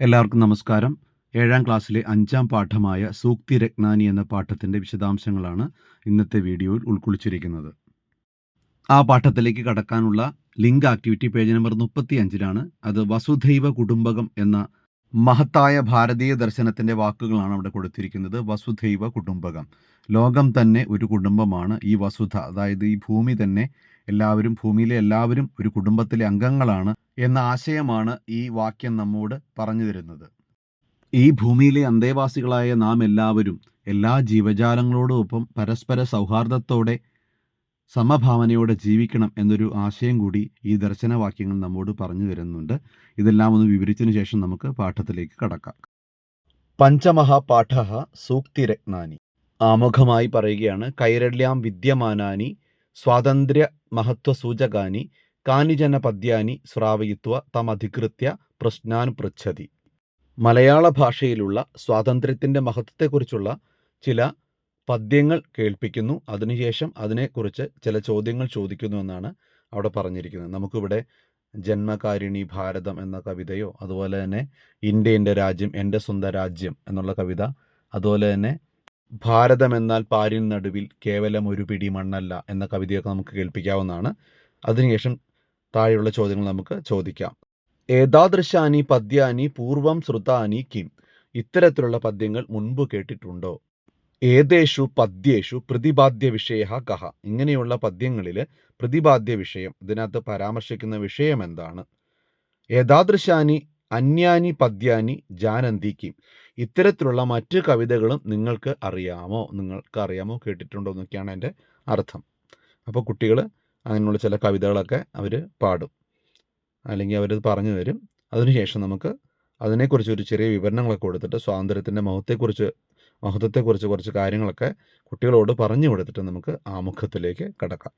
എല്ലാവർക്കും നമസ്കാരം. ഏഴാം ക്ലാസ്സിലെ അഞ്ചാം പാഠമായ സൂക്തി രത്നാനി എന്ന പാഠത്തിന്റെ വിശദാംശങ്ങളാണ് ഇന്നത്തെ വീഡിയോയിൽ ഉൾക്കൊള്ളിച്ചിരിക്കുന്നത്. ആ പാഠത്തിലേക്ക് കടക്കാനുള്ള ലിങ്ക് ആക്ടിവിറ്റി പേജ് നമ്പർ മുപ്പത്തി അഞ്ചിലാണ് അത് വസുധൈവ കുടുംബകം എന്ന മഹത്തായ ഭാരതീയ ദർശനത്തിന്റെ വാക്കുകളാണ് അവിടെ കൊടുത്തിരിക്കുന്നത്. വസുധൈവ കുടുംബകം. ലോകം തന്നെ ഒരു കുടുംബമാണ് ഈ വസുധ. അതായത് ഈ ഭൂമി തന്നെ എല്ലാവരും ഭൂമിയിലെ എല്ലാവരും ഒരു കുടുംബത്തിലെ അംഗങ്ങളാണ് എന്ന ആശയമാണ് ഈ വാക്യം നമ്മോട് പറഞ്ഞു തരുന്നത്. ഈ ഭൂമിയിലെ അന്തേവാസികളായ നാം എല്ലാവരും എല്ലാ ജീവജാലങ്ങളോടൊപ്പം പരസ്പര സൗഹാർദ്ദത്തോടെ സമഭാവനയോടെ ജീവിക്കണം എന്നൊരു ആശയം കൂടി ഈ ദർശനവാക്യങ്ങൾ നമ്മോട് പറഞ്ഞു തരുന്നുണ്ട്. ഇതെല്ലാം ഒന്ന് വിവരിച്ചതിന് ശേഷം നമുക്ക് പാഠത്തിലേക്ക് കടക്കാം. പഞ്ചമഹാപാഠ സൂക്തിരത്നാനി. ആമുഖമായി പറയുകയാണ് കൈരള്യാം വിദ്യമാനാനി മഹത്വസൂചകാനി കാനിജന പദ്യാനി ശ്രാവയിത്വ തമധികൃത്യ പ്രശ്നാൻ പൃച്ഛതി മലയാള ഭാഷയിലുള്ള സ്വാതന്ത്ര്യത്തിന്റെ മഹത്വത്തെക്കുറിച്ചുള്ള ചില പദ്യങ്ങൾ കേൾപ്പിക്കുന്നു. അതിനുശേഷം അതിനെക്കുറിച്ച് ചില ചോദ്യങ്ങൾ ചോദിക്കുന്നു എന്നാണ് അവിടെ പറഞ്ഞിരിക്കുന്നത്. നമുക്കിവിടെ ജന്മകാരിണി ഭാരതം എന്ന കവിതയോ അതുപോലെ തന്നെ ഇന്ത്യ എന്റെ രാജ്യം എന്റെ സ്വന്തം രാജ്യം എന്നുള്ള കവിത അതുപോലെ തന്നെ ഭാരതം എന്നാൽ പാരിൻ നടുവിൽ കേവലം ഒരു പിടി മണ്ണല്ല എന്ന കവിതയൊക്കെ നമുക്ക് കേൾപ്പിക്കാവുന്നതാണ്. അതിനുശേഷം താഴെയുള്ള ചോദ്യങ്ങൾ നമുക്ക് ചോദിക്കാം. ഏതാദൃശാനി പദ്യാനി പൂർവം ശ്രുതാനി കിം ഇത്തരത്തിലുള്ള പദ്യങ്ങൾ മുൻപ് കേട്ടിട്ടുണ്ടോ? ഏതേഷു പദ്യേഷു പ്രതിപാദ്യ വിഷയ കഹ ഇങ്ങനെയുള്ള പദ്യങ്ങളിൽ പ്രതിപാദ്യ വിഷയം ഇതിനകത്ത് പരാമർശിക്കുന്ന വിഷയം എന്താണ്? ഏതാദൃശാനി അന്യാനി പദ്യാനി ജാനന്തി കിം ഇത്തരത്തിലുള്ള മറ്റ് കവിതകളും നിങ്ങൾക്ക് അറിയാമോ? നിങ്ങൾക്ക് അറിയാമോ കേട്ടിട്ടുണ്ടോ എന്നൊക്കെയാണ് എന്റെ അർത്ഥം. അപ്പോൾ കുട്ടികൾ അങ്ങനെയുള്ള ചില കവിതകളൊക്കെ അവർ പാടും. അല്ലെങ്കിൽ അവരത് പറഞ്ഞു തരും. അതിനുശേഷം നമുക്ക് അതിനെക്കുറിച്ച് ഒരു ചെറിയ വിവരണങ്ങളൊക്കെ കൊടുത്തിട്ട് സ്വാതന്ത്ര്യത്തിന്റെ മഹത്വത്തെക്കുറിച്ച് മഹത്വത്തെക്കുറിച്ച് കുറച്ച് കാര്യങ്ങളൊക്കെ കുട്ടികളോട് പറഞ്ഞു കൊടുത്തിട്ട് നമുക്ക് ആമുഖത്തിലേക്ക് കടക്കാം.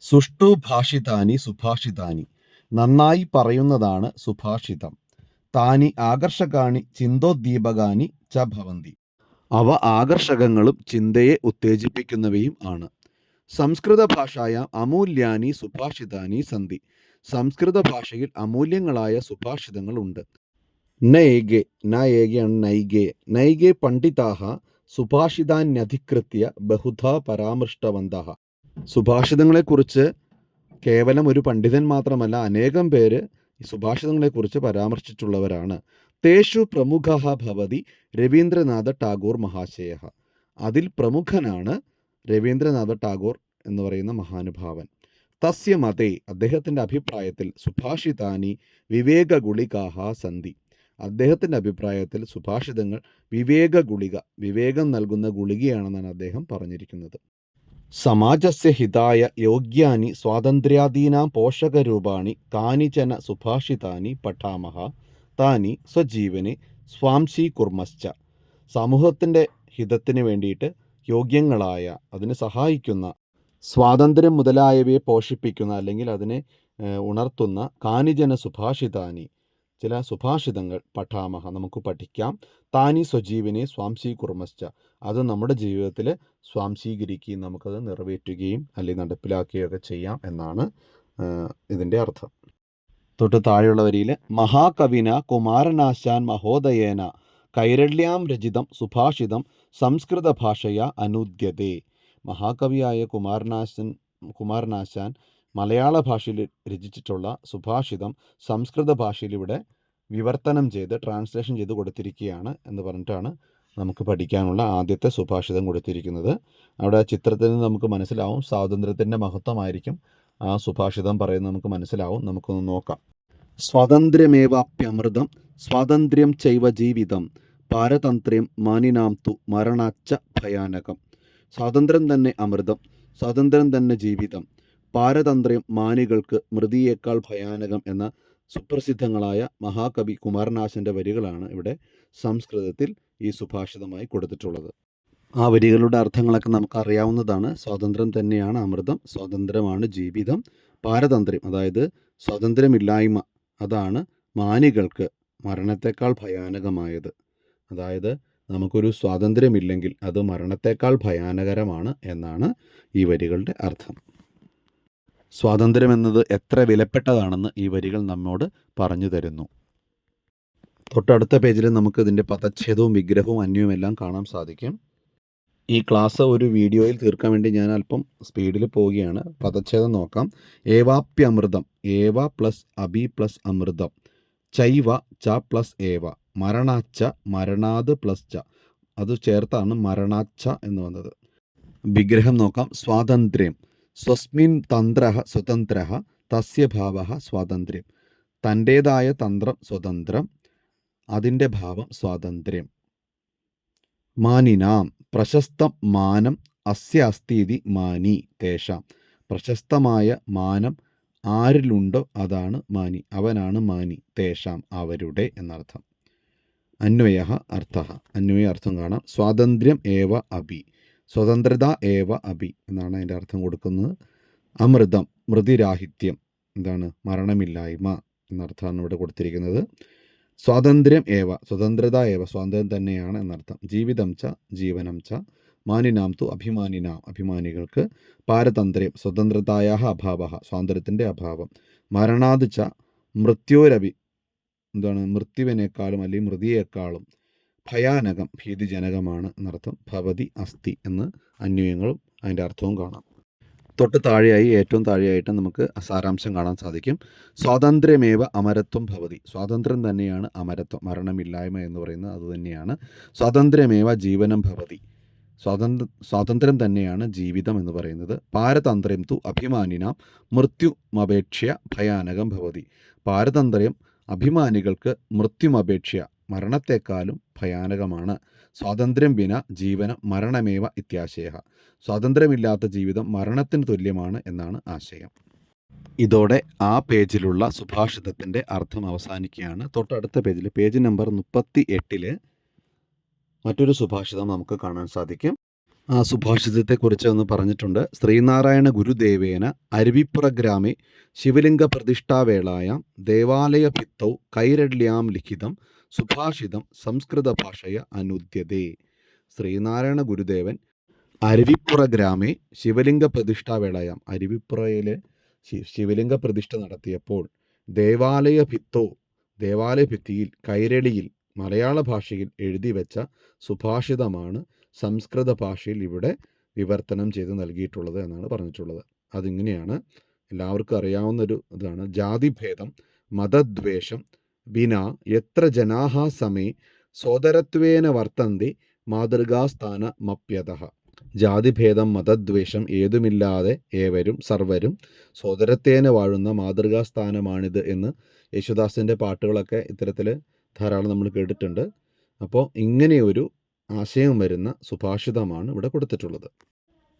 സുഷ്ടു ഭാഷിതാനി സുഭാഷിതാനി. നന്നായി പറയുന്നതാണ് സുഭാഷിതം. താനി ആകർഷകാണി ചിന്തോദ്ദീപകാനി ച ഭവന്തി. അവ ആകർഷകങ്ങളും ചിന്തയെ ഉത്തേജിപ്പിക്കുന്നവയും ആണ്. സംസ്കൃത ഭാഷായ അമൂല്യാനി സുഭാഷിതാനി സന്ധി. സംസ്കൃത ഭാഷയിൽ അമൂല്യങ്ങളായ സുഭാഷിതങ്ങളുണ്ട് നൈകെ നൈകെയാണ് നൈകെ നൈകെ പണ്ഡിതാഹ സുഭാഷിതാന്യധികൃത്യ ബഹുധാ പരാമൃഷ്ടവന്ത സുഭാഷിതങ്ങളെക്കുറിച്ച് കേവലം ഒരു പണ്ഡിതൻ മാത്രമല്ല അനേകം പേര് സുഭാഷിതങ്ങളെക്കുറിച്ച് പരാമർശിച്ചിട്ടുള്ളവരാണ്. തേഷു പ്രമുഖ ഭവതി രവീന്ദ്രനാഥ ടാഗോർ മഹാശയ. അതിൽ പ്രമുഖനാണ് രവീന്ദ്രനാഥ ടാഗോർ എന്ന് പറയുന്ന മഹാനുഭാവൻ. തസ്യ മതേ അദ്ദേഹത്തിന്റെ അഭിപ്രായത്തിൽ സുഭാഷിതാനി വിവേക ഗുളികാഹ സന്ധി. അദ്ദേഹത്തിന്റെ അഭിപ്രായത്തിൽ സുഭാഷിതങ്ങൾ വിവേക ഗുളിക വിവേകം നൽകുന്ന ഗുളികയാണെന്നാണ് അദ്ദേഹം പറഞ്ഞിരിക്കുന്നത്. സമാജസ്യ ഹിതായ യോഗ്യാനി സ്വാതന്ത്ര്യാദീനാം പോഷകരൂപാണി കാനിചന സുഭാഷിതാനി പഠാമഹ താനി സ്വജീവനെ സ്വാംശീകുർമശ്ച സമൂഹത്തിന്റെ ഹിതത്തിന് വേണ്ടിയിട്ട് യോഗ്യങ്ങളായ അതിനെ സഹായിക്കുന്ന സ്വാതന്ത്ര്യം മുതലായവയെ പോഷിപ്പിക്കുന്ന അല്ലെങ്കിൽ അതിനെ ഉണർത്തുന്ന കാനിജന സുഭാഷിതാനി ചില സുഭാഷിതങ്ങൾ പഠാമഹ നമുക്ക് പഠിക്കാം. താനി സ്വജീവിനെ സ്വാംശീ കുർമശ്ച അത് നമ്മുടെ ജീവിതത്തിൽ സ്വാംശീകരിക്കുകയും നമുക്കത് നിറവേറ്റുകയും അല്ലെങ്കിൽ നടപ്പിലാക്കുകയൊക്കെ ചെയ്യാം എന്നാണ് ഇതിന്റെ അർത്ഥം. തൊട്ട് താഴെയുള്ള വരിയിൽ മഹാകവിന കുമാരനാശാൻ മഹോദയേന കൈരള്യാം രചിതം സുഭാഷിതം സംസ്കൃത ഭാഷയ അനുദ്യതേ മഹാകവിയായ കുമാരനാശൻ കുമാരനാശാൻ മലയാള ഭാഷയിൽ രചിച്ചിട്ടുള്ള സുഭാഷിതം സംസ്കൃത ഭാഷയിൽ ഇവിടെ വിവർത്തനം ചെയ്ത് ട്രാൻസ്ലേഷൻ ചെയ്ത് കൊടുത്തിരിക്കുകയാണ് എന്ന് പറഞ്ഞിട്ടാണ് നമുക്ക് പഠിക്കാനുള്ള ആദ്യത്തെ സുഭാഷിതം കൊടുത്തിരിക്കുന്നത്. അവിടെ ചിത്രത്തിൽ നിന്ന് നമുക്ക് മനസ്സിലാവും സ്വാതന്ത്ര്യത്തിന്റെ മഹത്വമായിരിക്കും. ആ സുഭാഷിതം പറയുന്നത് നമുക്ക് മനസ്സിലാവും. നമുക്കൊന്ന് നോക്കാം. സ്വാതന്ത്ര്യമേവാപ്യമൃതം സ്വാതന്ത്ര്യം ചൈവ ജീവിതം പാരതന്ത്ര്യം മാനിനാം തു മരണാച്ച ഭയാനകം. സ്വാതന്ത്ര്യം തന്നെ അമൃതം സ്വാതന്ത്ര്യം തന്നെ ജീവിതം. പാരതന്ത്ര്യം മാനികൾക്ക് മൃതിയേക്കാൾ ഭയാനകം എന്ന സുപ്രസിദ്ധങ്ങളായ മഹാകവി കുമാരനാശന്റെ വരികളാണ് ഇവിടെ സംസ്കൃതത്തിൽ ഈ സുഭാഷിതമായി കൊടുത്തിട്ടുള്ളത്. ആ വരികളുടെ അർത്ഥങ്ങളൊക്കെ നമുക്ക് അറിയാവുന്നതാണ് സ്വാതന്ത്ര്യം തന്നെയാണ് അമൃതം സ്വാതന്ത്ര്യമാണ് ജീവിതം. പാരതന്ത്ര്യം അതായത് സ്വാതന്ത്ര്യമില്ലായ്മ അതാണ് മാനികൾക്ക് മരണത്തെക്കാൾ ഭയാനകമായത്. അതായത് നമുക്കൊരു സ്വാതന്ത്ര്യമില്ലെങ്കിൽ അത് മരണത്തെക്കാൾ ഭയാനകരമാണ് എന്നാണ് ഈ വരികളുടെ അർത്ഥം. സ്വാതന്ത്ര്യം എന്നത് എത്ര വിലപ്പെട്ടതാണെന്ന് ഈ വരികൾ നമ്മോട് പറഞ്ഞു തരുന്നു. തൊട്ടടുത്ത പേജിൽ നമുക്ക് ഇതിന്റെ പദച്ഛേദവും വിഗ്രഹവും അന്യവും എല്ലാം കാണാൻ സാധിക്കും. ഈ ക്ലാസ് ഒരു വീഡിയോയിൽ തീർക്കാൻ വേണ്ടി ഞാൻ അല്പം സ്പീഡിൽ പോവുകയാണ്. പദച്ഛേദം നോക്കാം. ഏവാപ്യമൃതം. ഏവ പ്ലസ് അബി പ്ലസ് അമൃതം. ചൈവ ച പ്ലസ് ഏവ. മരണാച്ച മരണാത് പ്ലസ് ച. അത് ചേർത്താണ് മരണാച്ച എന്ന് വന്നത്. വിഗ്രഹം നോക്കാം. സ്വാതന്ത്ര്യം. സ്വസ്മിൻ തന്ത്ര സ്വതന്ത്ര തസ്യ ഭാവ സ്വാതന്ത്ര്യം. തന്റേതായ തന്ത്രം സ്വതന്ത്രം അതിന്റെ ഭാവം സ്വാതന്ത്ര്യം. മാനിനാം പ്രശസ്തം മാനം അസ്യ അസ്ഥീതി മാനി തേഷാം. പ്രശസ്തമായ മാനം ആരിലുണ്ടോ അതാണ് മാനി അവനാണ് മാനി തേഷാം അവരുടെ എന്നർത്ഥം. അന്വയ അർത്ഥ അന്വയ അർത്ഥം കാണാം. സ്വാതന്ത്ര്യം ഏവ അഭി. സ്വതന്ത്രത ഏവ അഭി എന്നാണ് അതിന്റെ അർത്ഥം കൊടുക്കുന്നത്. അമൃതം മൃതിരാഹിത്യം എന്താണ് മരണമില്ലായ്മ എന്നർത്ഥമാണ് ഇവിടെ കൊടുത്തിരിക്കുന്നത്. സ്വാതന്ത്ര്യം ഏവ സ്വതന്ത്രത ഏവ സ്വാതന്ത്ര്യം തന്നെയാണ് എന്നർത്ഥം. ജീവിതം ച ജീവനം ച മാനിനാം തു അഭിമാനിനാം അഭിമാനികൾക്ക് പാരതന്ത്ര്യം സ്വതന്ത്രതായ അഭാവ സ്വാതന്ത്ര്യത്തിന്റെ അഭാവം. മരണാത് ച മൃത്യോരഭി എന്താണ് മൃത്യുവിനേക്കാളും അല്ലെങ്കിൽ മൃതിയേക്കാളും ഭയാനകം ഭീതിജനകമാണ് എന്നർത്ഥം ഭവതി അസ്ഥി എന്ന് അന്വയങ്ങളും അതിന്റെ അർത്ഥവും കാണാം. തൊട്ട് താഴെയായി ഏറ്റവും താഴെയായിട്ട് നമുക്ക് സാരാംശം കാണാൻ സാധിക്കും. സ്വാതന്ത്ര്യമേവ അമരത്വം ഭവതി. സ്വാതന്ത്ര്യം തന്നെയാണ് അമരത്വം മരണമില്ലായ്മ എന്ന് പറയുന്നത് അതുതന്നെയാണ് സ്വാതന്ത്ര്യമേവ ജീവനം ഭവതി. സ്വാതന്ത്ര്യ സ്വാതന്ത്ര്യം തന്നെയാണ് ജീവിതം എന്ന് പറയുന്നത്. പാരതന്ത്ര്യം തു അഭിമാനിനാം മൃത്യുമപേക്ഷ്യ ഭയാനകം ഭവതി. പാരതന്ത്ര്യം അഭിമാനികൾക്ക് മൃത്യുമപേക്ഷ്യ മരണത്തെക്കാളും ഭയാനകമാണ്. സ്വാതന്ത്ര്യം വിന ജീവനം മരണമേവ ഇത്യാശയ സ്വാതന്ത്ര്യമില്ലാത്ത ജീവിതം മരണത്തിന് തുല്യമാണ് എന്നാണ് ആശയം. ഇതോടെ ആ പേജിലുള്ള സുഭാഷിതത്തിന്റെ അർത്ഥം അവസാനിക്കുകയാണ്. തൊട്ടടുത്ത പേജിൽ പേജ് നമ്പർ മുപ്പത്തി എട്ടിൽ മറ്റൊരു സുഭാഷിതം നമുക്ക് കാണാൻ സാധിക്കും. ആ സുഭാഷിതത്തെക്കുറിച്ച് ഒന്ന് പറഞ്ഞിട്ടുണ്ട്. ശ്രീനാരായണ ഗുരുദേവേന അരുവിപ്പുറ ഗ്രാമേ ശിവലിംഗ പ്രതിഷ്ഠാവേളായാം ദേവാലയ ഭിത്തൗ കൈരള്യാം ലിഖിതം സുഭാഷിതം സംസ്കൃത ഭാഷയ അനുദ്യതേ ശ്രീനാരായണ ഗുരുദേവൻ അരുവിപ്പുറ ഗ്രാമേ ശിവലിംഗ പ്രതിഷ്ഠാവേളയാം. അരുവിപ്പുറയിലെ ശിവലിംഗ പ്രതിഷ്ഠ നടത്തിയപ്പോൾ ദേവാലയ ഭിത്തോ ദേവാലയ ഭിത്തിയിൽ കൈരളിയിൽ മലയാള ഭാഷയിൽ എഴുതി വെച്ച സുഭാഷിതമാണ് സംസ്കൃത ഭാഷയിൽ ഇവിടെ വിവർത്തനം ചെയ്ത് നൽകിയിട്ടുള്ളത് എന്നാണ് പറഞ്ഞിട്ടുള്ളത്. അതിങ്ങനെയാണ് എല്ലാവർക്കും അറിയാവുന്നൊരു ഇതാണ്. ജാതിഭേദം മതദ്വേഷം വിന എത്ര ജനാഹ സമേ സോദരത്വേന വർത്തന്തി മാതൃകാസ്ഥാന മപ്യത. ജാതിഭേദം മതദ്വേഷം ഏതുമില്ലാതെ ഏവരും സർവരും സോദരത്തേന വാഴുന്ന മാതൃകാസ്ഥാനമാണിത് എന്ന് യേശുദാസിന്റെ പാട്ടുകളൊക്കെ ഇത്തരത്തിൽ ധാരാളം നമ്മൾ കേട്ടിട്ടുണ്ട്. അപ്പോൾ ഇങ്ങനെയൊരു ആശയം വരുന്ന സുഭാഷിതമാണ് ഇവിടെ കൊടുത്തിട്ടുള്ളത്.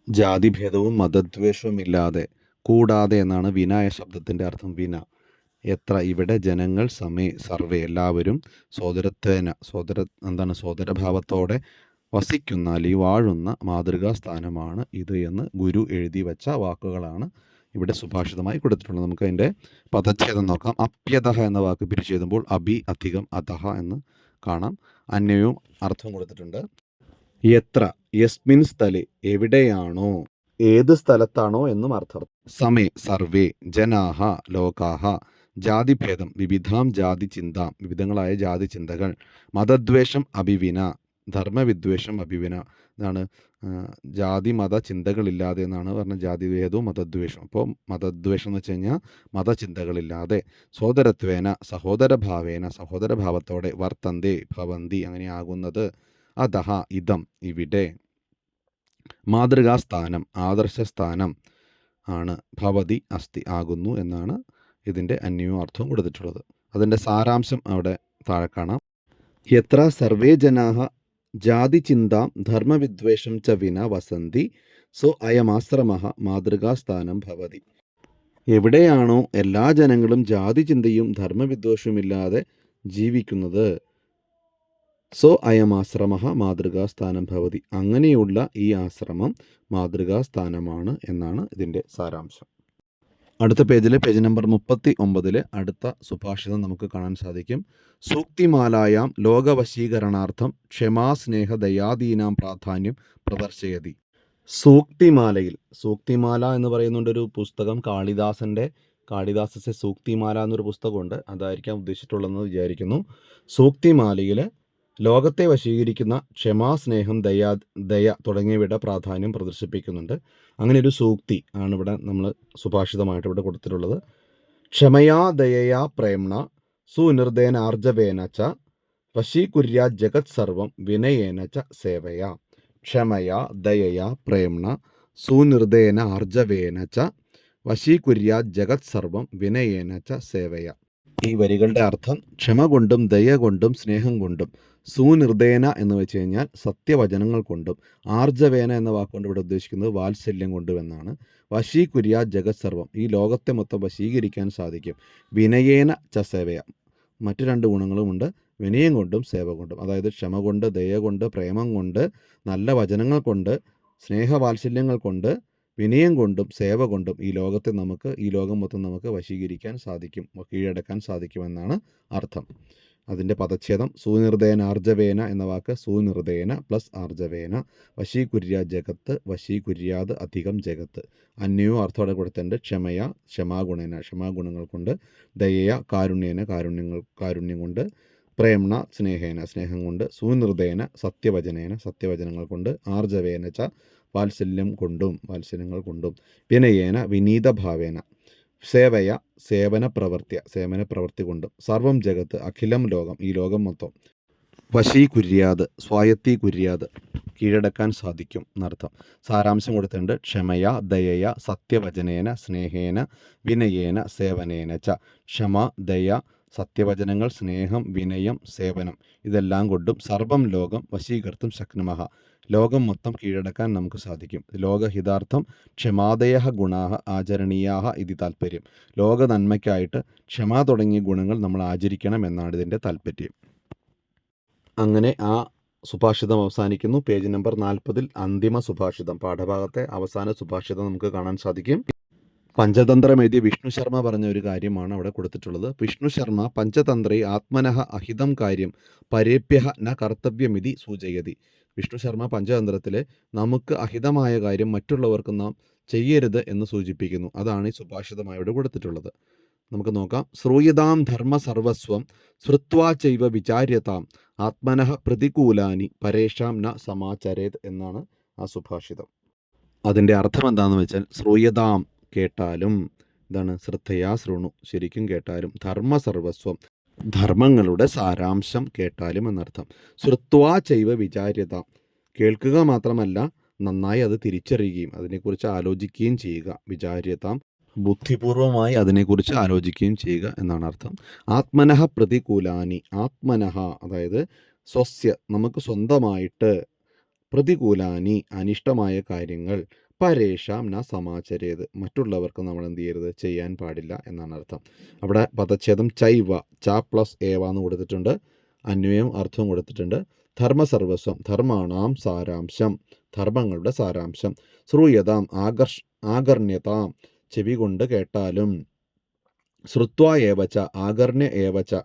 ജാതിഭേദവും മതദ്വേഷവും ഇല്ലാതെ കൂടാതെ എന്നാണ് വിനായ ശബ്ദത്തിന്റെ അർത്ഥം. വിന എത്ര ഇവിടെ ജനങ്ങൾ സമേ സർവേ എല്ലാവരും സോദരത്വേന സോദര എന്താണ് സോദരഭാവത്തോടെ വസിക്കുന്ന അല്ലെങ്കിൽ വാഴുന്ന മാതൃകാ സ്ഥാനമാണ് ഇത് എന്ന് ഗുരു എഴുതി വച്ച വാക്കുകളാണ് ഇവിടെ സുഭാഷിതമായി കൊടുത്തിട്ടുള്ളത്. നമുക്ക് അതിന്റെ പദച്ഛേദം നോക്കാം. അപ്യതഹ എന്ന വാക്ക് പിരിച്ചെഴുതുമ്പോൾ അഭി അധികം അധഹ എന്ന് കാണാം. അന്യവും അർത്ഥം കൊടുത്തിട്ടുണ്ട്. എത്ര? യസ്മിൻ സ്ഥലെ എവിടെയാണോ? ഏത് സ്ഥലത്താണോ എന്നും അർത്ഥം. സമേ സർവേ ജനാഹ ലോകാഹ ജാതിഭേദം വിവിധാം ജാതി ചിന്ത വിവിധങ്ങളായ ജാതി ചിന്തകൾ മതദ്വേഷം അഭിവിന ധർമ്മവിദ്വേഷം അഭിവിന എന്നാണ് ജാതി മത ചിന്തകളില്ലാതെ എന്നാണ് പറഞ്ഞ ജാതിഭേദവും മതദ്വേഷവും. അപ്പോൾ മതദ്വേഷം എന്ന് വെച്ച് കഴിഞ്ഞാൽ മതചിന്തകളില്ലാതെ സഹോദരത്വേന സഹോദരഭാവേന സഹോദരഭാവത്തോടെ വർത്തന്തി ഭവന്തി അങ്ങനെ ആകുന്നത് അതഹ ഇതം ഇവിടെ. മാതൃകാസ്ഥാനം ആദർശസ്ഥാനം ആണ് ഭവതി അസ്ഥി ആകുന്നു എന്നാണ് ഇതിന്റെ അന്യവും അർത്ഥവും കൊടുത്തിട്ടുള്ളത്. അതിന്റെ സാരാംശം അവിടെ താഴെ കാണാം. എത്ര സർവേ ജനാഹ ജാതി ജാതിചിന്താം ധർമ്മവിദ്വേഷം ച വിന വസന്തി സോ അയമാശ്രമ മാതൃകാസ്ഥാനം ഭവതി. എവിടെയാണോ എല്ലാ ജനങ്ങളും ജാതി ചിന്തയും ധർമ്മവിദ്വേഷവുമില്ലാതെ ജീവിക്കുന്നത് സോ അയമാശ്രമ മാതൃകാസ്ഥാനം ഭവതി. അങ്ങനെയുള്ള ഈ ആശ്രമം മാതൃകാസ്ഥാനമാണ് എന്നാണ് ഇതിന്റെ സാരാംശം. അടുത്ത പേജിൽ പേജ് നമ്പർ മുപ്പത്തി ഒമ്പതിൽ അടുത്ത സുഭാഷിതം നമുക്ക് കാണാൻ സാധിക്കും. സൂക്തിമാലായാം ലോകവശീകരണാർത്ഥം ക്ഷമാസ്നേഹ ദയാദീനാം പ്രാധാന്യം പ്രദർശയതി. സൂക്തിമാലയിൽ സൂക്തിമാല എന്ന് പറയുന്നുണ്ട് ഒരു പുസ്തകം. കാളിദാസന്റെ കാളിദാസത്തെ സൂക്തിമാല എന്നൊരു പുസ്തകമുണ്ട്. അതായിരിക്കാം ഉദ്ദേശിച്ചിട്ടുള്ളതെന്ന് വിചാരിക്കുന്നു. സൂക്തിമാലയിൽ ലോകത്തെ വശീകരിക്കുന്ന ക്ഷമാ സ്നേഹം ദയാ ദയ തുടങ്ങിയവയുടെ പ്രാധാന്യം പ്രദർശിപ്പിക്കുന്നുണ്ട്. അങ്ങനെ ഒരു സൂക്തി ആണ് ഇവിടെ നമ്മൾ സുഭാഷിതമായിട്ട് ഇവിടെ കൊടുത്തിട്ടുള്ളത്. ക്ഷമയാ ദയയാ പ്രേമണ സുനിർദ്ദേന ആർജവേന ച വശീകുര്യ ജഗത് സർവം വിനയേന ച സേവയ. ക്ഷമയാ ദയയാ പ്രേമണ സുനിർദ്ദേന ആർജവേന ച വശീകുര്യ ജഗത് സർവം വിനയേന ച സേവയ. ഈ വരികളുടെ അർത്ഥം ക്ഷമ കൊണ്ടും ദയ കൊണ്ടും സ്നേഹം കൊണ്ടും സുനിർദ്ദേന എന്ന് വെച്ച് കഴിഞ്ഞാൽ സത്യവചനങ്ങൾ കൊണ്ടും ആർജവേന എന്ന വാക്കുകൊണ്ട് ഇവിടെ ഉദ്ദേശിക്കുന്നത് വാത്സല്യം കൊണ്ടും എന്നാണ്. വശീകുര്യ ജഗത്സർവം. ഈ ലോകത്തെ മൊത്തം വശീകരിക്കാൻ സാധിക്കും. വിനയേന ച സേവയ. മറ്റു രണ്ട് ഗുണങ്ങളുമുണ്ട് വിനയം കൊണ്ടും സേവ കൊണ്ടും. അതായത് ക്ഷമ കൊണ്ട് ദയ കൊണ്ട് പ്രേമം കൊണ്ട് നല്ല വചനങ്ങൾ കൊണ്ട് സ്നേഹവാത്സല്യങ്ങൾ കൊണ്ട് വിനയം കൊണ്ടും സേവ കൊണ്ടും ഈ ലോകത്തെ നമുക്ക് ഈ ലോകം മൊത്തം നമുക്ക് വശീകരിക്കാൻ സാധിക്കും കീഴടക്കാൻ സാധിക്കുമെന്നാണ് അർത്ഥം. അതിന്റെ പദച്ഛേദം സൂനിർദയന ആർജവേന എന്ന വാക്ക് സൂനിർദയന പ്ലസ് ആർജവേന. വശീകുര്യ ജഗത്ത് വശീകുര്യാത് അധികം ജഗത്ത്. അന്യോ അർത്ഥത്തോടെ കൊടുത്തിട്ടുണ്ട് ക്ഷമയ ക്ഷമാഗുണേന. ക്ഷമാഗുണങ്ങൾ കൊണ്ട് ദയയ കാരുണ്യേന കാരുണ്യങ്ങൾ കാരുണ്യം കൊണ്ട് പ്രേമണ സ്നേഹേന സ്നേഹം കൊണ്ട് സൂനിർദയന സത്യവചനേന സത്യവചനങ്ങൾ കൊണ്ട് ആർജവേന ച വാത്സല്യം കൊണ്ടും വാത്സല്യങ്ങൾ കൊണ്ടും. വിനയേന വിനീതഭാവേന. സേവയ സേവന പ്രവർത്തിയ സേവന പ്രവർത്തി കൊണ്ട് സർവം ജഗത്ത് അഖിലം ലോകം ഈ ലോകം മൊത്തം വശീ കുര്യാത് സ്വായത്തീ കുര്യാത് കീഴടക്കാൻ സാധിക്കും എന്നർത്ഥം. സാരാംശം കൊടുത്തിട്ടുണ്ട്. ക്ഷമയ ദയയ സത്യവചനേന സ്നേഹേന വിനയേന സേവനേന ച. ക്ഷമ ദയ സത്യവചനങ്ങൾ സ്നേഹം വിനയം സേവനം ഇതെല്ലാം കൊണ്ടും സർവം ലോകം വശീകർത്തും ശക്നമഹ. ലോകം മൊത്തം കീഴടക്കാൻ നമുക്ക് സാധിക്കും. ലോകഹിതാർത്ഥം ക്ഷമാദയ ഗുണാഹ ആചരണീയാഹ ഇതി താല്പര്യം ലോക നന്മയ്ക്കായിട്ട് ക്ഷമ തുടങ്ങിയ ഗുണങ്ങൾ നമ്മൾ ആചരിക്കണം എന്നാണ് ഇതിന്റെ താല്പര്യം അങ്ങനെ ആ സുഭാഷിതം അവസാനിക്കുന്നു. പേജ് നമ്പർ നാൽപ്പതിൽ അന്തിമ സുഭാഷിതം. പാഠഭാഗത്തെ അവസാന സുഭാഷിതം നമുക്ക് കാണാൻ സാധിക്കും. പഞ്ചതന്ത്രം എഴുതിയ വിഷ്ണു ശർമ്മ പറഞ്ഞ ഒരു കാര്യമാണ് അവിടെ കൊടുത്തിട്ടുള്ളത്. വിഷ്ണു ശർമ്മ പഞ്ചതന്ത്രേ ആത്മനഹ അഹിതം കാര്യം പരേപ്യ ന കർത്തവ്യമിതി സൂചയതി. വിഷ്ണു ശർമ്മ പഞ്ചതന്ത്രത്തിലെ നമുക്ക് അഹിതമായ കാര്യം മറ്റുള്ളവർക്ക് നാം ചെയ്യരുത് എന്ന് സൂചിപ്പിക്കുന്നു. അതാണ് ഈ സുഭാഷിതമായി ഇവിടെ കൊടുത്തിട്ടുള്ളത്. നമുക്ക് നോക്കാം. ശ്രൂയതാം ധർമ്മ സർവസ്വം ശ്രുത്വാ ചൈവ വിചാര്യതാം ആത്മനഹ പ്രതികൂലാനി പരേഷാം ന സമാചരേത് എന്നാണ് ആ സുഭാഷിതം. അതിന്റെ അർത്ഥം എന്താണെന്ന് വെച്ചാൽ ശ്രൂയതാം കേട്ടാലും ഇതാണ് ശ്രദ്ധയാ ശൃണു ശരിക്കും കേട്ടാലും ധർമ്മ സർവസ്വം. ധർമ്മങ്ങളുടെ സാരാംശം കേട്ടാലും എന്നർത്ഥം. ശ്രുത്വാ ചൈവ വിചാര്യത. കേൾക്കുക മാത്രമല്ല നന്നായി അത് തിരിച്ചറിയുകയും അതിനെക്കുറിച്ച് ആലോചിക്കുകയും ചെയ്യുക. വിചാര്യത. ബുദ്ധിപൂർവമായി അതിനെക്കുറിച്ച് ആലോചിക്കുകയും ചെയ്യുക എന്നാണ് അർത്ഥം. ആത്മനഹ പ്രതികൂലാനി. ആത്മനഹ അതായത് സ്വസ്യ നമുക്ക് സ്വന്തമായിട്ട് പ്രതികൂലാനി അനിഷ്ടമായ കാര്യങ്ങൾ പരേഷാം ന സമാചരേത്. മറ്റുള്ളവർക്ക് നമ്മൾ എന്ത് ചെയ്യരുത്? ചെയ്യാൻ പാടില്ല എന്നാണ് അർത്ഥം. അവിടെ പദച്ഛേദം ചൈവ ച പ്ലസ് ഏവ എന്ന് കൊടുത്തിട്ടുണ്ട്. അന്വയം അർത്ഥവും കൊടുത്തിട്ടുണ്ട്. ധർമ്മസർവസ്വം ധർമാണാം സാരാംശം ധർമ്മങ്ങളുടെ സാരാംശം. ശ്രൂയതാം ആകർഷ് ആകർണ്യതാം ചെവി കൊണ്ട് കേട്ടാലും. ശ്രുത്വ ഏവച്ച ആകർണ്യ ഏവച്ച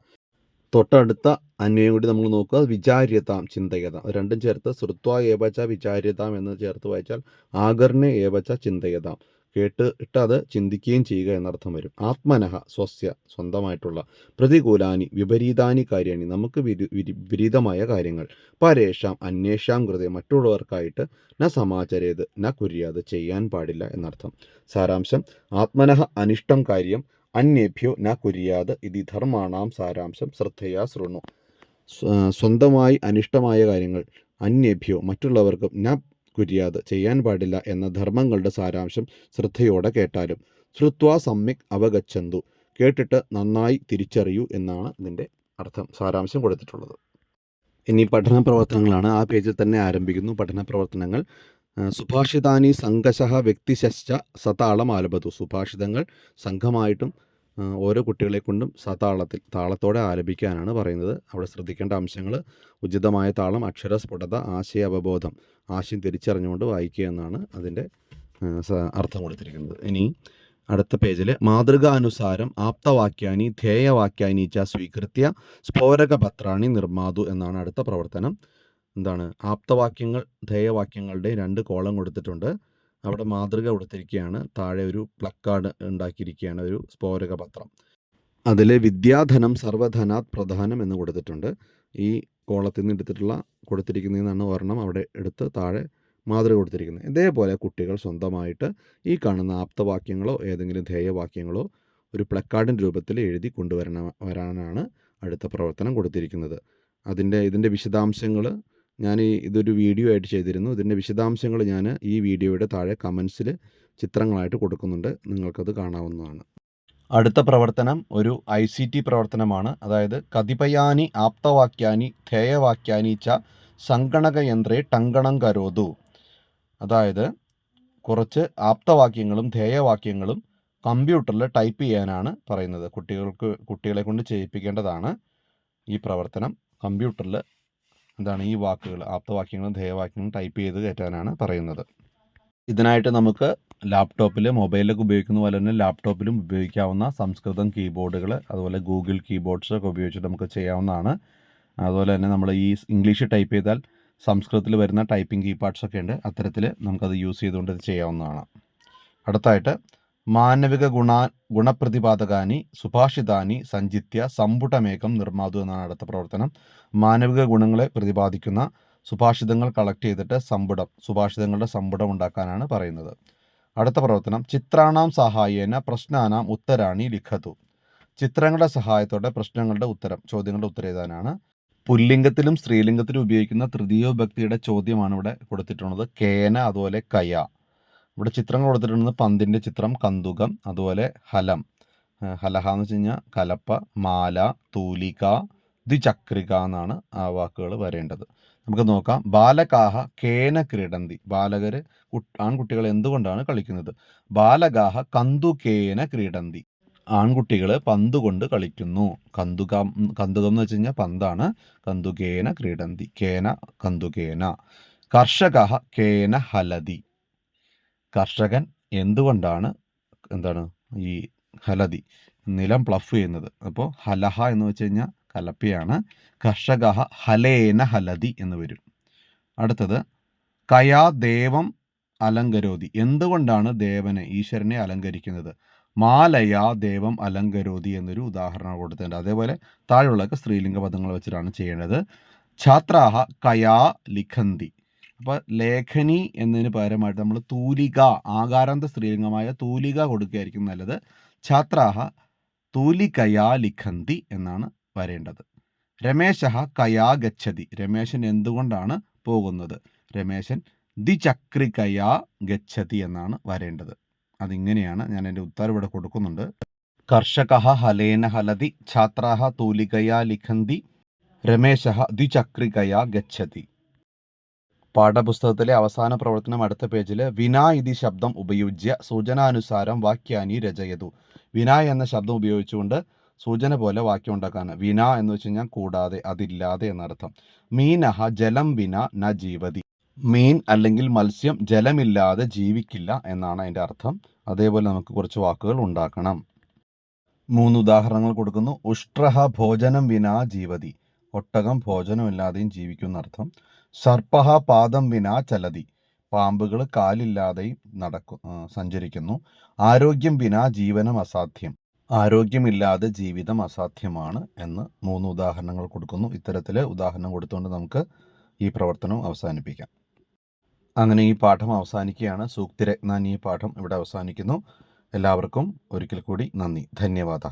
തൊട്ടടുത്ത അന്വയം കൂടി നമ്മൾ നോക്കുക. വിചാര്യതാം ചിന്തയതാം. രണ്ടും ചേർത്ത് ശ്രുത്വ ഏവച്ച വിചാര്യതാം എന്ന് ചേർത്ത് വായിച്ചാൽ ആകർണ്യ ഏവച്ച ചിന്തയതാം. കേട്ട് ഇട്ട് അത് ചിന്തിക്കുകയും ചെയ്യുക എന്നർത്ഥം വരും. ആത്മനഹ സ്വസ്യ സ്വന്തമായിട്ടുള്ള പ്രതികൂലാനി വിപരീതാനി കാര്യാണി. നമുക്ക് വിപരീതമായ കാര്യങ്ങൾ. പരേഷാം അന്വേഷാം കൃതി. മറ്റുള്ളവർക്കായിട്ട് ന സമാചരേത് ന കുര്യാത് ചെയ്യാൻ പാടില്ല എന്നർത്ഥം. സാരാംശം ആത്മനഹ അനിഷ്ടം കാര്യം അന്യേഭ്യോ ന കുര്യാത് ഇതി ധർമാണാം സാരാംശം ശ്രദ്ധയാ ശൃണു സ്വന്തമായി അനിഷ്ടമായ കാര്യങ്ങൾ അന്യേഭ്യോ മറ്റുള്ളവർക്കും ന കുര്യാത് ചെയ്യാൻ പാടില്ല എന്ന ധർമ്മങ്ങളുടെ സാരാംശം ശ്രദ്ധയോടെ കേട്ടാലും ശ്രുത്വ സമ്യക് അവഗച്ഛന്തു. കേട്ടിട്ട് നന്നായി തിരിച്ചറിയൂ എന്നാണ് ഇതിന്റെ അർത്ഥം സാരാംശം കൊടുത്തിട്ടുള്ളത്. ഇനി പഠന പ്രവർത്തനങ്ങളാണ് ആ പേജിൽ തന്നെ ആരംഭിക്കുന്നു. പഠന പ്രവർത്തനങ്ങൾ സുഭാഷിതാനി സംഘശഃ വ്യക്തിശശ്ച സതാളം ആലപതു. സുഭാഷിതങ്ങൾ സംഘമായിട്ടും ഓരോ കുട്ടികളെ കൊണ്ടും സതാളത്തിൽ താളത്തോടെ ആലപിക്കാനാണ് പറയുന്നത്. അവിടെ ശ്രദ്ധിക്കേണ്ട അംശങ്ങൾ ഉചിതമായ താളം അക്ഷരസ്ഫുടത ആശയ അവബോധം ആശയം തിരിച്ചറിഞ്ഞുകൊണ്ട് വായിക്കുക എന്നാണ് അതിന്റെ അർത്ഥം കൊടുത്തിരിക്കുന്നത്. ഇനി അടുത്ത പേജിൽ മാതൃകാനുസാരം ആപ്തവാക്യാനി ധേയവാക്യാനി ച സ്വീകൃത്യ സ്ഫോരകപത്രാണി നിർമാതു എന്നാണ് അടുത്ത പ്രവർത്തനം. എന്താണ് ആപ്തവാക്യങ്ങൾ ധേയവാക്യങ്ങളുടെ രണ്ട് കോളം കൊടുത്തിട്ടുണ്ട്. അവിടെ മാതൃക കൊടുത്തിരിക്കുകയാണ്. താഴെ ഒരു പ്ലക്കാർഡ് ഉണ്ടാക്കിയിരിക്കുകയാണ് ഒരു സ്ഫോരക പത്രം. അതിൽ വിദ്യാധനം സർവധനാത് പ്രധാനം എന്ന് കൊടുത്തിട്ടുണ്ട്. ഈ കോളത്തിൽ നിന്ന് എടുത്തിട്ടുള്ള കൊടുത്തിരിക്കുന്നതെന്നാണ് ഒരെണ്ണം അവിടെ എടുത്ത് താഴെ മാതൃക കൊടുത്തിരിക്കുന്നത്. ഇതേപോലെ കുട്ടികൾ സ്വന്തമായിട്ട് ഈ കാണുന്ന ആപ്തവാക്യങ്ങളോ ഏതെങ്കിലും ധേയവാക്യങ്ങളോ ഒരു പ്ലക്കാർഡിന്റെ രൂപത്തിൽ എഴുതി കൊണ്ടുവരണ വരാനാണ് അടുത്ത പ്രവർത്തനം കൊടുത്തിരിക്കുന്നത്. അതിന്റെ ഇതിന്റെ വിശദാംശങ്ങൾ ഞാൻ ഈ ഇതൊരു വീഡിയോ ആയിട്ട് ചെയ്തിരുന്നു. ഇതിന്റെ വിശദാംശങ്ങൾ ഞാൻ ഈ വീഡിയോയുടെ താഴെ കമൻസിൽ ചിത്രങ്ങളായിട്ട് കൊടുക്കുന്നുണ്ട്. നിങ്ങൾക്കത് കാണാവുന്നതാണ്. അടുത്ത പ്രവർത്തനം ഒരു ഐ സി ടി പ്രവർത്തനമാണ്. അതായത് കതിപയാനി ആപ്തവാക്യാനി ധേയവാക്യാനി ച സംഗണകയന്ത്രേ ടങ്കണം കരോതു. അതായത് കുറച്ച് ആപ്തവാക്യങ്ങളും ധേയവാക്യങ്ങളും കമ്പ്യൂട്ടറിൽ ടൈപ്പ് ചെയ്യാനാണ് പറയുന്നത്. കുട്ടികൾക്ക് കുട്ടികളെ കൊണ്ട് ചെയ്യിപ്പിക്കേണ്ടതാണ് ഈ പ്രവർത്തനം. കമ്പ്യൂട്ടറിൽ എന്താണ് ഈ വാക്കുകൾ ആപ്തവാക്യങ്ങളും ധേയവാക്യങ്ങളും ടൈപ്പ് ചെയ്ത് കയറ്റാനാണ് പറയുന്നത്. ഇതിനായിട്ട് നമുക്ക് ലാപ്ടോപ്പിൽ മൊബൈലിലൊക്കെ ഉപയോഗിക്കുന്ന പോലെ തന്നെ ലാപ്ടോപ്പിലും ഉപയോഗിക്കാവുന്ന സംസ്കൃതം കീബോർഡുകൾ അതുപോലെ ഗൂഗിൾ കീബോർഡ്സ് ഒക്കെ ഉപയോഗിച്ചിട്ട് നമുക്ക് ചെയ്യാവുന്നതാണ്. അതുപോലെ തന്നെ നമ്മൾ ഈ ഇംഗ്ലീഷ് ടൈപ്പ് ചെയ്താൽ സംസ്കൃതത്തിൽ വരുന്ന ടൈപ്പിംഗ് കീപാഡ്സ് ഒക്കെ ഉണ്ട്. അത്തരത്തിൽ നമുക്കത് യൂസ് ചെയ്തുകൊണ്ട് ഇത് ചെയ്യാവുന്നതാണ്. അടുത്തായിട്ട് മാനവിക ഗുണ ഗുണപ്രതിപാദകാനി സുഭാഷിതാനി സഞ്ചിത്യ സമ്പുടമേകം നിർമ്മാതു എന്നാണ് അടുത്ത പ്രവർത്തനം. മാനവിക ഗുണങ്ങളെ പ്രതിപാദിക്കുന്ന സുഭാഷിതങ്ങൾ കളക്ട് ചെയ്തിട്ട് സമ്പുടം സുഭാഷിതങ്ങളുടെ സമ്പുടം ഉണ്ടാക്കാനാണ് പറയുന്നത്. അടുത്ത പ്രവർത്തനം ചിത്രാണാം സഹായേന പ്രശ്നാനാം ഉത്തരാണി ലിഖതു. ചിത്രങ്ങളുടെ സഹായത്തോടെ പ്രശ്നങ്ങളുടെ ഉത്തരം ചോദ്യങ്ങളുടെ ഉത്തരം എഴുതാനാണ്. പുല്ലിംഗത്തിലും സ്ത്രീലിംഗത്തിലും ഉപയോഗിക്കുന്ന തൃതീയ ഭക്തിയുടെ ചോദ്യമാണ് ഇവിടെ കൊടുത്തിട്ടുള്ളത്. കേന അതുപോലെ കയ. ഇവിടെ ചിത്രം കൊടുത്തിട്ടുണ്ട് പന്തിന്റെ ചിത്രം കന്തുകം അതുപോലെ ഹലം. ഹലഹ എന്ന് വെച്ച് കഴിഞ്ഞാൽ കലപ്പ മാല തൂലിക ദ്വിചക്രിക എന്നാണ് ആ വാക്കുകൾ വരേണ്ടത്. നമുക്ക് നോക്കാം. ബാലകാഹ കേന ക്രീഡന്തി. ബാലകർ ആൺകുട്ടികൾ എന്തുകൊണ്ടാണ് കളിക്കുന്നത്? ബാലകാഹ കന്തുകേന ക്രീഡന്തി. ആൺകുട്ടികൾ പന്തുകൊണ്ട് കളിക്കുന്നു. കന്തുകം കന്തുകം എന്ന് വെച്ച് കഴിഞ്ഞാൽ പന്താണ്. കന്തുകേന ക്രീഡന്തി. കേന കന്തുകേന കർഷക കേന ഹലതി. കർഷകൻ എന്തുകൊണ്ടാണ് എന്താണ് ഈ ഹലതി നിലം പ്ലഫ് ചെയ്യുന്നത്? അപ്പോൾ ഹലഹ എന്ന് വെച്ച് കഴിഞ്ഞാൽ കലപ്പയാണ്. കർഷക ഹലേന ഹലതി എന്ന് വരും. അടുത്തത് കയാ ദേവം അലങ്കരോതി. എന്തുകൊണ്ടാണ് ദേവനെ ഈശ്വരനെ അലങ്കരിക്കുന്നത്? മാലയാ ദേവം അലങ്കരോതി എന്നൊരു ഉദാഹരണം കൊടുത്തിട്ടുണ്ട്. അതേപോലെ താഴെയുള്ളതൊക്കെ സ്ത്രീലിംഗ പദങ്ങൾ വെച്ചിട്ടാണ് ചെയ്യേണ്ടത്. ഛാത്രാഹ കയാ ലിഖന്തി. അപ്പോൾ ലേഖനി എന്നതിന് പകരമായിട്ട് നമ്മൾ തൂലിക ആകാരാന്ത സ്ത്രീലിംഗമായ തൂലിക കൊടുക്കുകയായിരിക്കും നല്ലത്. ഛാത്രാഹ തൂലികയാ ലിഖന്തി എന്നാണ് വരേണ്ടത്. രമേശ കയാ ഗച്ഛതി. രമേശൻ എന്തുകൊണ്ടാണ് പോകുന്നത്? രമേശൻ ദിചക്രികയാ ഗച്ഛതി എന്നാണ് വരേണ്ടത്. അതിങ്ങനെയാണ് ഞാൻ എന്റെ ഉത്തരം ഇവിടെ കൊടുക്കുന്നുണ്ട്. കർഷക ഹലേന ഹലതി ഛാത്രാഹ തൂലികയാ ലിഖന്തി രമേശ ദ്വിചക്രികയാ ഗച്ഛതി. പാഠപുസ്തകത്തിലെ അവസാന പ്രവർത്തനം അടുത്ത പേജിൽ വിന ഇതി ശബ്ദം ഉപയുജ്യ സൂചനാനുസാരം വാക്യാനി രചയതു. വിന എന്ന ശബ്ദം ഉപയോഗിച്ചുകൊണ്ട് സൂചന പോലെ വാക്യം ഉണ്ടാക്കാണ്. വിന എന്ന് വെച്ച് കഴിഞ്ഞാൽ കൂടാതെ അതില്ലാതെ എന്നർത്ഥം. മീനഹ ജലം വിന ന ജീവതി. മീൻ അല്ലെങ്കിൽ മത്സ്യം ജലമില്ലാതെ ജീവിക്കില്ല എന്നാണ് അതിന്റെ അർത്ഥം. അതേപോലെ നമുക്ക് കുറച്ച് വാക്കുകൾ ഉണ്ടാക്കണം. മൂന്ന് ഉദാഹരണങ്ങൾ കൊടുക്കുന്നു. ഉഷ്ട്രഹ ഭോജനം വിനാ ജീവതി. ഒട്ടകം ഭോജനമില്ലാതെയും ജീവിക്കുന്ന അർത്ഥം സർപ്പഹ പാദം വിനാ ചലതി. പാമ്പുകൾ കാലില്ലാതെയും നടക്കും സഞ്ചരിക്കുന്നു. ആരോഗ്യം വിനാ ജീവനം അസാധ്യം. ആരോഗ്യമില്ലാതെ ജീവിതം അസാധ്യമാണ് എന്ന് മൂന്ന് ഉദാഹരണങ്ങൾ കൊടുക്കുന്നു. ഇത്തരത്തിൽ ഉദാഹരണം കൊടുത്തുകൊണ്ട് നമുക്ക് ഈ പ്രവർത്തനം അവസാനിപ്പിക്കാം. അങ്ങനെ ഈ പാഠം അവസാനിക്കുകയാണ്. സൂക്തിരജ്ഞാൻ ഈ പാഠം ഇവിടെ അവസാനിക്കുന്നു. എല്ലാവർക്കും ഒരിക്കൽ കൂടി നന്ദി. ധന്യവാദ